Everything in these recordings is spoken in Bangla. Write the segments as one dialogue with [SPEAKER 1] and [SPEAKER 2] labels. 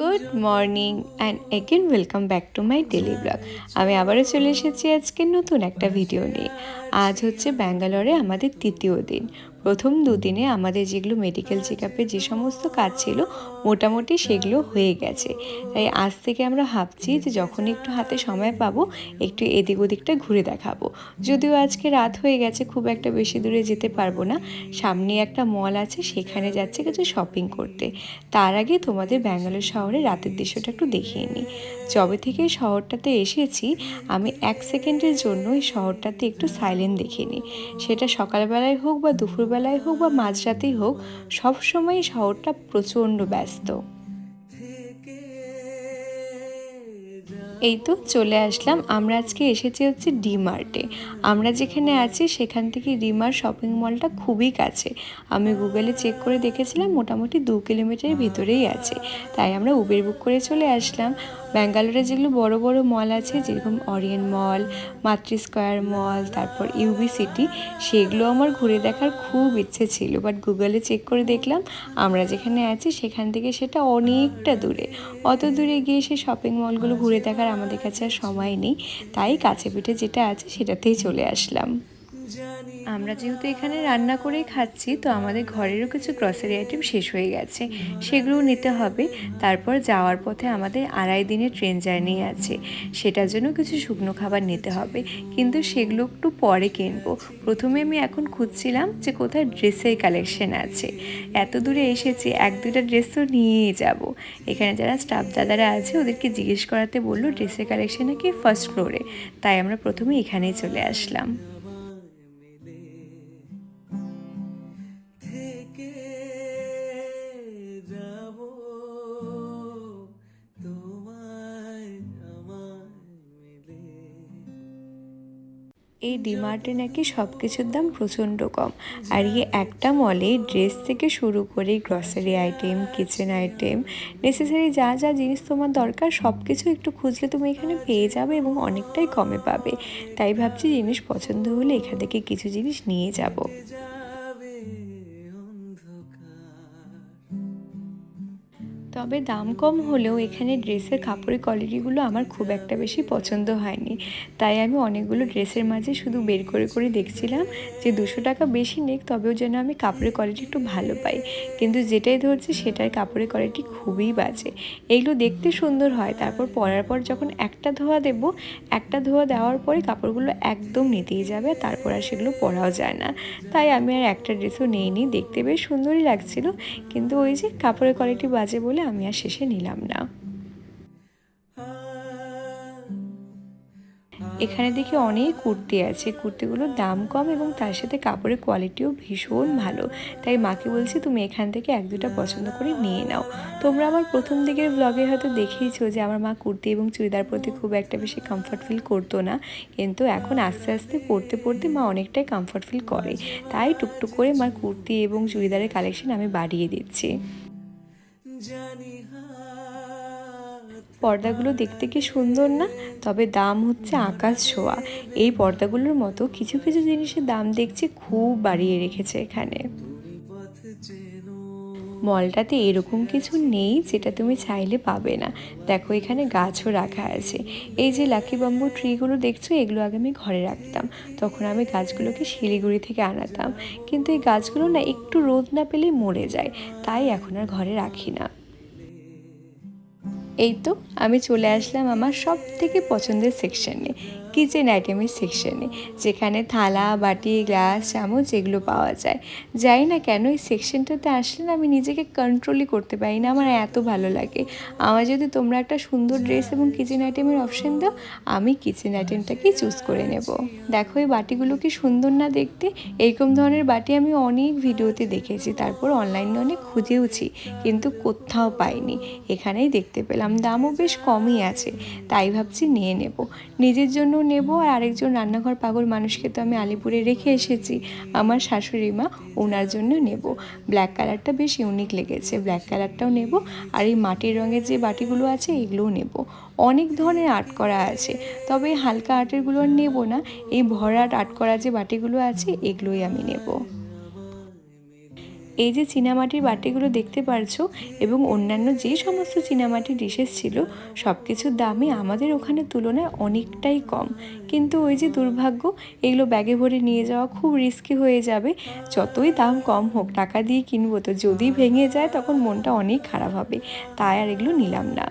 [SPEAKER 1] Good morning and again welcome back to my daily blog. আমি আবারও চলে এসেছি আজকে নতুন একটা ভিডিও নিয়ে। আজ হচ্ছে ব্যাঙ্গালোরে আমাদের তৃতীয় দিন। প্রথম দুদিনে আমাদের যেগুলো মেডিকেল চেক আপে যে সমস্ত কাজ ছিল, মোটামুটি সেগুলো হয়ে গেছে। তাই আজ থেকে আমরা ভাবছি যে যখন একটু হাতে সময় পাবো, একটু এদিক ওদিকটা ঘুরে দেখাবো। যদিও আজকে রাত হয়ে গেছে, খুব একটা বেশি দূরে যেতে পারব না। সামনে একটা মল আছে, সেখানে যাচ্ছে কিছু শপিং করতে। তার আগে তোমাদের ব্যাঙ্গালোর শহরে রাতের দৃশ্যটা একটু দেখিয়ে নিই। যবে থেকে শহরটাতে এসেছি, আমি এক সেকেন্ডের জন্য এই শহরটাতে একটু সাইলেন্ট দেখিনি। সেটা সকালবেলায় হোক বা দুপুরবেলায় হোক বা মাঝরাতেই হোক সবসময়ই শহরটা প্রচণ্ড ব্যস্ত। এই তো চলে আসলাম। আমরা আজকে এসেছি হচ্ছে ডিমার্টে। আমরা যেখানে আছি সেখান থেকে ডিমার্ট শপিং মলটা খুবই কাছে। আমি গুগলে চেক করে দেখেছিলাম মোটামুটি দু কিলোমিটারের ভিতরেই আছে। তাই আমরা উবের বুক করে চলে আসলাম। ব্যাঙ্গালোরে যেগুলো বড় বড় মল আছে, যেরকম অরিয়েন মল, মাতৃ স্কোয়ার মল, তারপর ইউবি সিটি, সেগুলো আমার ঘুরে দেখার খুব ইচ্ছে ছিল। বাট গুগলে চেক করে দেখলাম, আমরা যেখানে আছি সেখান থেকে সেটা অনেকটা দূরে। অত দূরে গিয়ে সেই শপিং মলগুলো ঘুরে দেখার আমাদের কাছে আর সময় নেই। তাই কাছে পিঠে যেটা আছে সেটাতেই চলে আসলাম। আমরা যেহেতু এখানে রান্না করেই খাচ্ছি, তো আমাদের ঘরেরও কিছু গ্রসারি আইটেম শেষ হয়ে গেছে। সেগুলোও নিতে হবে। তারপর যাওয়ার পথে আমাদের আড়াই দিনের ট্রেন জার্নি আছে। সেটার জন্য কিছু শুকনো খাবার নিতে হবে। কিন্তু সেগুলো একটু পরে কিনবো। প্রথমে আমি এখন খুঁজছিলাম যে কোথায় ড্রেসের কালেকশন আছে। এত দূরে এসেছি, এক দুটা ড্রেস তো নিয়েই যাব। এখানে যারা স্টাফ দাদারা আছে, ওদেরকে জিজ্ঞেস করাতে বলল, ড্রেসের কালেকশন নাকি ফার্স্ট ফ্লোরে তাই আমরা প্রথমে এখানেই চলে আসলাম।
[SPEAKER 2] থেকে যাব? তোমায় আমায় মিলে।
[SPEAKER 1] এই ডিমার্টে নাকি সব কিছুর দাম প্রচণ্ড কম। আর এই একটা মলে ড্রেস থেকে শুরু করে grocery item kitchen item necessary যা যা জিনিস তোমার দরকার সব কিছু একটু খুঁজলে তুমি এখানে পেয়ে যাবে এবং অনেকটাই কমে পাবে। তাই ভাবছি জিনিস পছন্দ হলে এখান থেকে কিছু জিনিস নিয়ে যাব।
[SPEAKER 2] যাবে।
[SPEAKER 1] তবে দাম কম হলেও এখানে ড্রেসের কাপড়ের কোয়ালিটিগুলো আমার খুব একটা বেশি পছন্দ হয়নি। তাই আমি অনেকগুলো ড্রেসের মাঝে শুধু বের করে করে দেখছিলাম যে দুশো টাকা বেশি নেক, তবেও যেন আমি কাপড়ের কোয়ালিটি একটু ভালো পাই। কিন্তু যেটাই ধরছি সেটার কাপড়ের কোয়ালিটি খুবই বাজে। এগুলো দেখতে সুন্দর হয়, তারপর পরার পর যখন একটা ধোয়া দেব, একটা ধোয়া দেওয়ার পরে কাপড়গুলো একদম নিতেই যাবে, তারপর আর সেগুলো পরাও যায় না। তাই আমি আর একটা ড্রেসও নিইনি, দেখতে বেশ সুন্দরই লাগছিল। কিন্তু ওই যে কাপড়ের কোয়ালিটি বাজে বলে আমি আর শেষে নিলাম না। এখানে দেখি অনেক কুর্তি আছে। কুর্তিগুলোর দাম কম এবং তার সাথে কাপড়ের কোয়ালিটিও ভীষণ ভালো। তাই মাকে বলছি, তুমি এখান থেকে এক দুটা পছন্দ করে নিয়ে নাও। তোমরা আমার প্রথম দিকের ব্লগে হয়তো দেখেইছো যে আমার মা কুর্তি এবং চুড়িদার প্রতি খুব একটা বেশি কমফর্ট ফিল করতো না। কিন্তু এখন আস্তে আস্তে, পড়তে পড়তে মা অনেকটাই কমফর্ট ফিল করে। তাই টুকটুক করে মার কুর্তি এবং চুড়িদারের কালেকশন আমি বাড়িয়ে দিচ্ছি। পর্দাগুলো দেখতে কি সুন্দর না? তবে দাম হচ্ছে আকাশ ছোঁয়া। এই পর্দাগুলোর মতো কিছু কিছু জিনিসের দাম দেখছি খুব বাড়িয়ে রেখেছে এখানে। মলটাতে এরকম কিছু নেই যেটা তুমি চাইলে পাবে না। দেখো, এখানে গাছও রাখা আছে। এই যে লাকি বাম্বু ট্রিগুলো দেখছ, এগুলো আগে আমি ঘরে রাখতাম। তখন আমি গাছগুলোকে শিলিগুড়ি থেকে আনাতাম। কিন্তু এই গাছগুলো না একটু রোদ না পেলেই মরে যায়। তাই এখন আর ঘরে রাখি না। এই তো, আমি চলে আসলাম আমার সব থেকে পছন্দের সেকশনে কিচেন আইটেমের সেকশনে যেখানে থালা, বাটি গ্লাস চামচ এগুলো পাওয়া যায়। যাই না কেন, এই সেকশনটাতে আসলে না আমি নিজেকে কন্ট্রোলই করতে পারি না, আমার এত ভালো লাগে। আমার যদি তোমরা একটা সুন্দর ড্রেস এবং কিচেন আইটেমের অপশন দাও, আমি কিচেন আইটেমটাকেই চুজ করে নেব। দেখো, এই বাটিগুলো কি সুন্দর না দেখতে? এরকম ধরনের বাটি আমি অনেক ভিডিওতে দেখেছি, তারপর অনলাইনে অনেক খুঁজেওছি, কিন্তু কোথাও পাইনি। এখানেই দেখতে পেলাম, দামও বেশ কমই আছে, তাই ভাবছি নিয়ে নেব। নিজের জন্য নেব আর আরেকজন রান্নাঘর পাগল মানুষকে তো আমি আলিপুরে রেখে এসেছি। আমার শাশুড়ি মা ওনার জন্য নেব। ব্ল্যাক কালারটা বেশ ইউনিক লেগেছে। ব্ল্যাক কালারটাও নেব আর এই মাটির রঙের যে বাটিগুলো আছে, এগুলোও নেব। অনেক ধরনের আর্ট করা আছে, তবে হালকা আর্টেরগুলো আর নেব না। এই ভরাট আর্ট করা যে বাটিগুলো আছে, এগুলোই আমি নেব। এই যে চীনামাটির বাটিগুলো দেখতে পারছ এবং অন্যান্য যে সমস্ত চীনামাটির ডিশেস ছিল সব কিছুর দামই আমাদের ওখানে তুলনায় অনেকটাই কম। কিন্তু ওই যে দুর্ভাগ্য, এগুলো ব্যাগে ভরে নিয়ে যাওয়া খুব রিস্কি হয়ে যাবে। যতই দাম কম হোক, টাকা দিয়ে কিনবো তো যদি ভেঙে যায়, তখন মনটা অনেক খারাপ হবে। তাই আর এগুলো নিলাম না।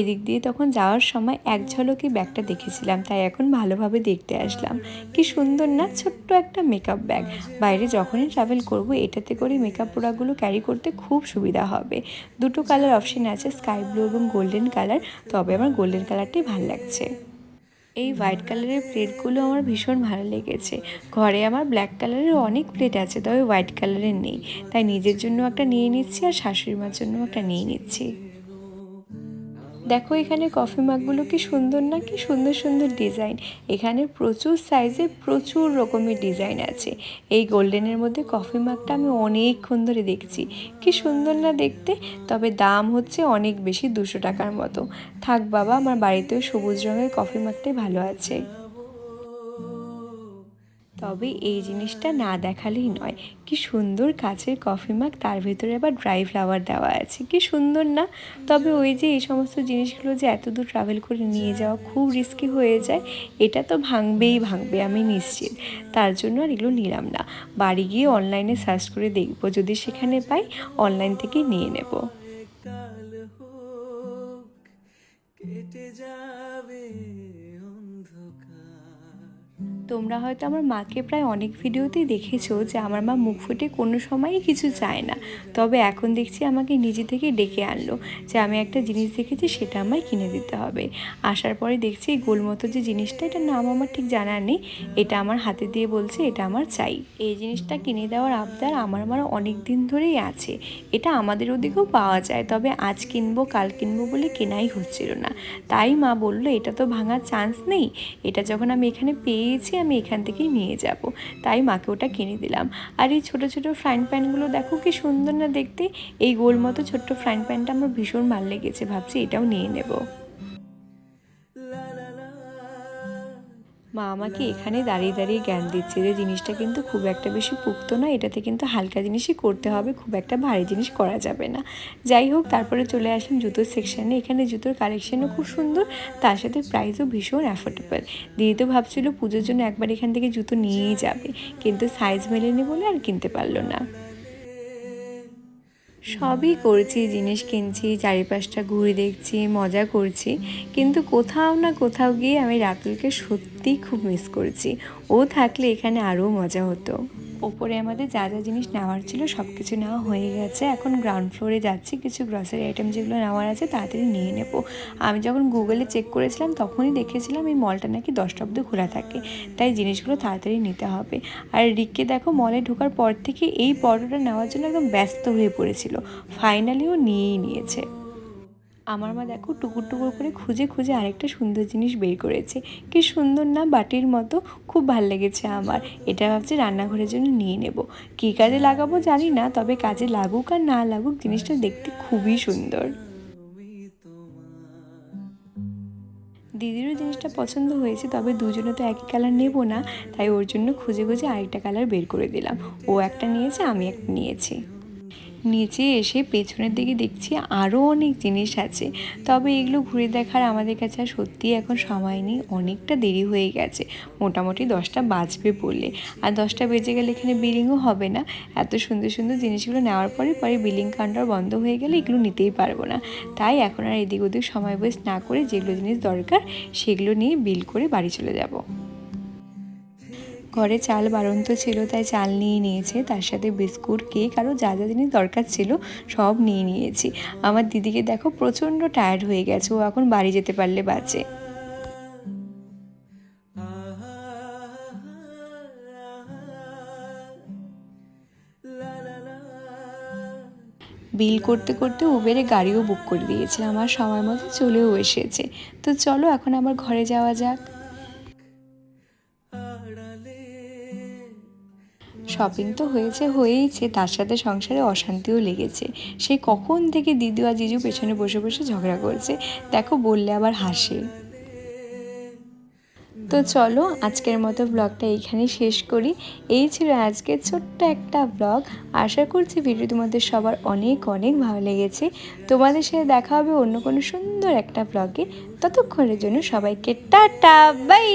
[SPEAKER 1] এদিক দিয়ে তখন যাওয়ার সময় এক ঝলকে ব্যাগটা দেখেছিলাম, তাই এখন ভালোভাবে দেখতে আসলাম। কি সুন্দর না, ছোট্ট একটা মেকআপ ব্যাগ বাইরে যখনই ট্রাভেল করব, এটাতে করে মেকআপ প্রোডাক্টগুলো ক্যারি করতে খুব সুবিধা হবে। দুটো কালার অপশন আছে স্কাই ব্লু এবং গোল্ডেন কালার তবে আমার গোল্ডেন কালারটাই ভালো লাগছে। এই হোয়াইট কালারের প্লেটগুলো আমার ভীষণ ভালো লেগেছে। ঘরে আমার ব্ল্যাক কালারের অনেক প্লেট আছে, তবে হোয়াইট কালারের নেই। তাই নিজের জন্য একটা নিয়ে নিচ্ছি আর শাশুড়ি মার জন্য একটা নিয়ে নিচ্ছি। দেখো এখানে কফি মাগগুলো কি সুন্দর না, কি সুন্দর সুন্দর ডিজাইন এখানে প্রচুর সাইজে প্রচুর রকমের ডিজাইন আছে। এই গোল্ডেনের মধ্যে কফি মাগটা আমি অনেকক্ষণ ধরে দেখছি। কি সুন্দর না দেখতে, তবে দাম হচ্ছে অনেক বেশি, দুশো টাকার মতো। থাক বাবা, আমার বাড়িতেও সবুজ রঙের কফি মাগটাই ভালো আছে। তবে এই জিনিসটা না দেখালেই নয়। কি সুন্দর কাচের কফি মাগ তার ভেতরে আবার ড্রাই ফ্লাওয়ার দেওয়া আছে। কি সুন্দর না? তবে ওই যে এই সমস্ত জিনিসগুলো যে এত দূর ট্রাভেল করে নিয়ে যাওয়া খুব রিস্কি হয়ে যায়, এটা তো ভাঙবেই ভাঙবে, আমি নিশ্চিত। তার জন্য আর এগুলো নিলাম না। বাড়ি গিয়ে অনলাইনে সার্চ করে দেখব। যদি সেখানে পাই অনলাইন থেকে নিয়ে নেব। তোমরা হয়তো আমার মাকে প্রায় অনেক ভিডিওতেই দেখেছ যে আমার মা মুখ ফুটে কোনো সময়ই কিছু চায় না। তবে এখন দেখছি আমাকে নিজে থেকে ডেকে আনলো যে আমি একটা জিনিস দেখেছি, সেটা আমায় কিনে দিতে হবে। আসার পরে দেখছি এই গোলমতো যে জিনিসটা, এটার নাম আমার ঠিক জানা নেই। এটা আমার হাতে দিয়ে বলছে, এটা আমার চাই। এই জিনিসটা কিনে দেওয়ার আবদার আমার আমার অনেক দিন ধরেই আছে। এটা আমাদের ওদিকেও পাওয়া যায়, তবে আজ কিনবো, কাল কিনবো বলে কেনাই হচ্ছিল না। তাই মা বলল, এটা তো ভাঙার চান্স নেই। এটা যখন আমি এখানে পেয়েছি আমি এখান থেকেই নিয়ে যাব। তাই মাকে ওটা কিনে দিলাম। আর এই ছোটো ছোটো ফ্রাইং প্যানগুলো দেখো কি সুন্দর না দেখতে? এই গোল মতো ছোট্ট ফ্রাইং প্যানটা আমার ভীষণ ভালো লেগেছে। ভাবছি এটাও নিয়ে নেব। মা আমাকে এখানে দাঁড়িয়ে দাঁড়িয়ে জ্ঞান দিচ্ছে যে জিনিসটা কিন্তু খুব একটা বেশি পুক্ত না এটাতে কিন্তু হালকা জিনিসই করতে হবে, খুব একটা ভারী জিনিস করা যাবে না। যাই হোক, তারপরে চলে আসলাম জুতোর সেকশানে এখানে জুতোর কালেকশনও খুব সুন্দর, তার সাথে প্রাইসও ভীষণ অ্যাফোর্ডেবল দিদি তো ভাবছিল পুজোর জন্য একবার এখান থেকে জুতো নিয়েই যাবে, কিন্তু সাইজ মেলেনি বলে আর কিনতে পারল না। সবই করছি, জিনিস কিনছি, চারিপাশটা ঘুরে দেখছি, মজা করছি। কিন্তু কোথাও না কোথাও গিয়ে আমি রাতুলকে সত্যি খুব মিস করছি। ও থাকলে এখানে আরও মজা হতো। ওপরে আমাদের যা যা জিনিস নেওয়ার ছিল সব কিছু নেওয়া হয়ে গেছে। এখন গ্রাউন্ড ফ্লোরে যাচ্ছি, কিছু গ্রসারি আইটেম যেগুলো নেওয়ার আছে তাড়াতাড়ি নিয়ে নেব। আমি যখন গুগলে চেক করেছিলাম তখনই দেখেছিলাম এই মলটা নাকি দশটা অব্দি খোলা থাকে, তাই জিনিসগুলো তাড়াতাড়ি নিতে হবে। আর রিককে দেখো মলে ঢোকার পর থেকে এই পরোটা নেওয়ার জন্য একদম ব্যস্ত হয়ে পড়েছিল। ফাইনালি ও নিয়েই নিয়েছে। আমার মা দেখো টুকুর টুকুর করে খুঁজে খুঁজে আরেকটা সুন্দর জিনিস বের করেছে। কি সুন্দর না বাটির মতো? খুব ভালো লেগেছে আমার। এটা ভাবছি রান্নাঘরের জন্য নিয়ে নেব। কী কাজে লাগাবো জানি না, তবে কাজে লাগুক আর না লাগুক জিনিসটা দেখতে খুবই সুন্দর। দিদিরও জিনিসটা পছন্দ হয়েছে, তবে দুজনে তো একই কালার নেব না, তাই ওর জন্য খুঁজে খুঁজে আরেকটা কালার বের করে দিলাম। ও একটা নিয়েছে, আমি একটা নিয়েছি। নিচে এসে পেছনের দিকে দেখছি আরও অনেক জিনিস আছে। তবে এগুলো ঘুরে দেখার আমাদের কাছে আর সত্যিই এখন সময় নেই, অনেকটা দেরি হয়ে গেছে, মোটামুটি দশটা বাজবে বললে। আর দশটা বেজে গেলে এখানে বিলিংও হবে না, এত সুন্দর সুন্দর জিনিসগুলো নেওয়ার পরে পরে বিলিং কাউন্টার বন্ধ হয়ে গেলে এগুলো নিতেই পারব না। তাই এখন আর এদিক ওদিক সময় ওয়েস্ট না করে যেগুলো জিনিস দরকার সেগুলো নিয়ে বিল করে বাড়ি চলে যাব। ঘরে চাল বাড়ন্ত ছিল, তাই চাল নিয়ে নিয়েছে। তার সাথে বিস্কুট, কেক আরও যা যা জিনিস দরকার ছিল সব নিয়ে নিয়েছি। আমার দিদিকে দেখো প্রচণ্ড টায়ার্ড হয়ে গেছে, ও এখন বাড়ি যেতে পারলে বাঁচে। বিল করতে করতে উবেরে গাড়িও বুক করে দিয়েছিলাম আমার সময় মতো চলেও এসেছে। তো চলো এখন আমার ঘরে যাওয়া যাক। শপিং তো হয়েছে, হয়েইছে, তার সাথে সংসারে অশান্তিও লেগেছে। সে কখন থেকে দিদি আর জিজু পেছনে বসে বসে ঝগড়া করছে, দেখো বললে আবার হাসে। তো চলো, আজকের মতো ব্লগটা এইখানেই শেষ করি। এই ছিল আজকের ছোট্ট একটা ব্লগ আশা করছি ভিডিও তোমাদের সবার অনেক অনেক ভালো লেগেছে। তোমাদের সাথে দেখা হবে অন্য কোনো সুন্দর একটা ব্লগে ততক্ষণের জন্য সবাইকে টাটা বাই